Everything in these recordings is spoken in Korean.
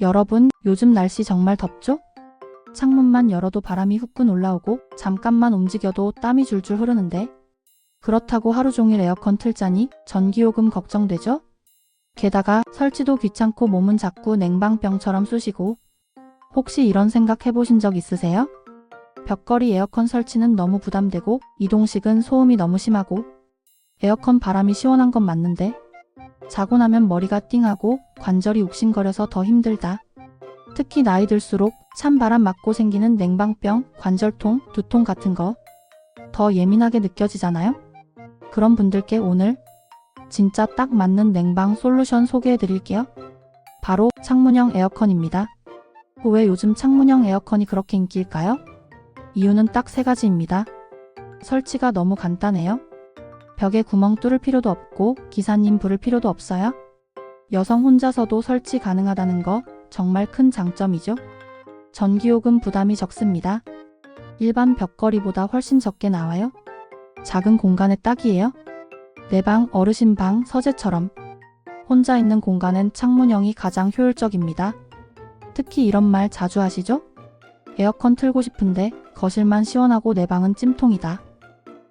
여러분, 요즘 날씨 정말 덥죠? 창문만 열어도 바람이 후끈 올라오고 잠깐만 움직여도 땀이 줄줄 흐르는데 그렇다고 하루 종일 에어컨 틀자니 전기요금 걱정되죠? 게다가 설치도 귀찮고 몸은 자꾸 냉방병처럼 쑤시고 혹시 이런 생각 해보신 적 있으세요? 벽걸이 에어컨 설치는 너무 부담되고 이동식은 소음이 너무 심하고 에어컨 바람이 시원한 건 맞는데 자고 나면 머리가 띵하고 관절이 욱신거려서 더 힘들다. 특히 나이 들수록 찬바람 맞고 생기는 냉방병, 관절통, 두통 같은 거 더 예민하게 느껴지잖아요? 그런 분들께 오늘 진짜 딱 맞는 냉방 솔루션 소개해 드릴게요. 바로 창문형 에어컨입니다. 왜 요즘 창문형 에어컨이 그렇게 인기일까요? 이유는 딱 세 가지입니다. 설치가 너무 간단해요. 벽에 구멍 뚫을 필요도 없고 기사님 부를 필요도 없어요. 여성 혼자서도 설치 가능하다는 거 정말 큰 장점이죠. 전기요금 부담이 적습니다. 일반 벽걸이보다 훨씬 적게 나와요. 작은 공간에 딱이에요. 내 방, 어르신 방, 서재처럼 혼자 있는 공간엔 창문형이 가장 효율적입니다. 특히 이런 말 자주 하시죠? 에어컨 틀고 싶은데 거실만 시원하고 내 방은 찜통이다.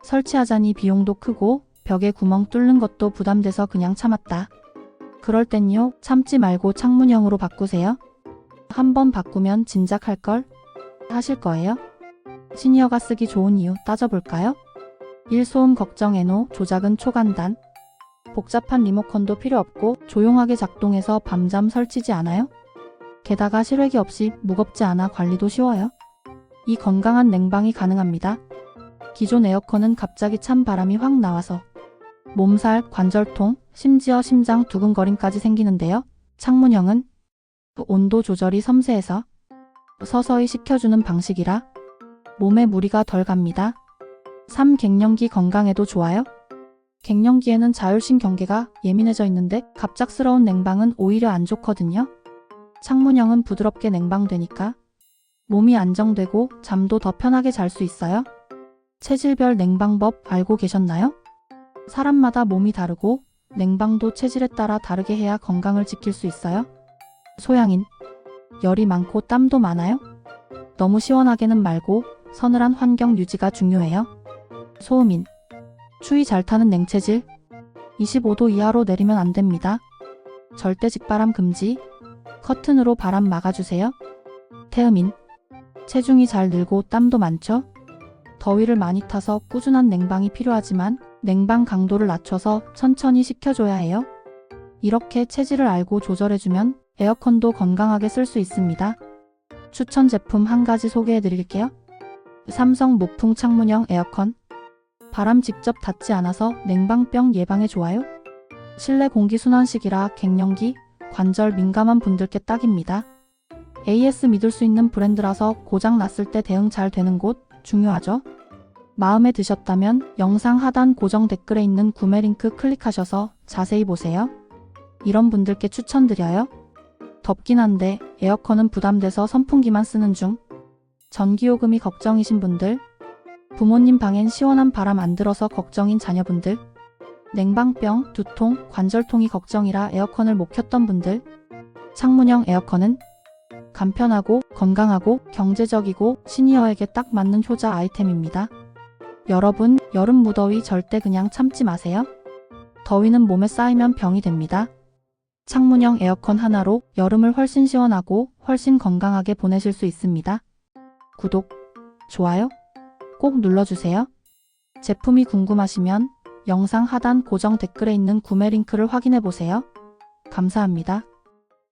설치하자니 비용도 크고 벽에 구멍 뚫는 것도 부담돼서 그냥 참았다. 그럴 땐요, 참지 말고 창문형으로 바꾸세요. 한번 바꾸면 진작 할걸? 하실 거예요? 시니어가 쓰기 좋은 이유 따져볼까요? 1소음 걱정 에노 조작은 초간단. 복잡한 리모컨도 필요 없고 조용하게 작동해서 밤잠 설치지 않아요? 게다가 실외기 없이 무겁지 않아 관리도 쉬워요. 이 건강한 냉방이 가능합니다. 기존 에어컨은 갑자기 찬 바람이 확 나와서 몸살, 관절통, 심지어 심장 두근거림까지 생기는데요. 창문형은 온도 조절이 섬세해서 서서히 식혀주는 방식이라 몸에 무리가 덜 갑니다. 3. 갱년기 건강에도 좋아요. 갱년기에는 자율신경계가 예민해져 있는데 갑작스러운 냉방은 오히려 안 좋거든요. 창문형은 부드럽게 냉방되니까 몸이 안정되고 잠도 더 편하게 잘 수 있어요. 체질별 냉방법 알고 계셨나요? 사람마다 몸이 다르고 냉방도 체질에 따라 다르게 해야 건강을 지킬 수 있어요. 소양인. 열이 많고 땀도 많아요? 너무 시원하게는 말고 서늘한 환경 유지가 중요해요. 소음인. 추위 잘 타는 냉체질. 25도 이하로 내리면 안 됩니다. 절대 직바람 금지. 커튼으로 바람 막아주세요. 태음인. 체중이 잘 늘고 땀도 많죠? 더위를 많이 타서 꾸준한 냉방이 필요하지만 냉방 강도를 낮춰서 천천히 식혀줘야 해요. 이렇게 체질을 알고 조절해주면 에어컨도 건강하게 쓸 수 있습니다. 추천 제품 한 가지 소개해 드릴게요. 삼성 무풍 창문형 에어컨. 바람 직접 닿지 않아서 냉방병 예방에 좋아요. 실내 공기 순환식이라 갱년기, 관절 민감한 분들께 딱입니다. AS 믿을 수 있는 브랜드라서 고장 났을 때 대응 잘 되는 곳 중요하죠. 마음에 드셨다면 영상 하단 고정 댓글에 있는 구매 링크 클릭하셔서 자세히 보세요. 이런 분들께 추천드려요. 덥긴 한데 에어컨은 부담돼서 선풍기만 쓰는 중. 전기요금이 걱정이신 분들, 부모님 방엔 시원한 바람 안 들어서 걱정인 자녀분들, 냉방병, 두통, 관절통이 걱정이라 에어컨을 못 켰던 분들, 창문형 에어컨은 간편하고 건강하고 경제적이고 시니어에게 딱 맞는 효자 아이템입니다. 여러분, 여름 무더위 절대 그냥 참지 마세요. 더위는 몸에 쌓이면 병이 됩니다. 창문형 에어컨 하나로 여름을 훨씬 시원하고 훨씬 건강하게 보내실 수 있습니다. 구독, 좋아요 꼭 눌러주세요. 제품이 궁금하시면 영상 하단 고정 댓글에 있는 구매 링크를 확인해 보세요. 감사합니다.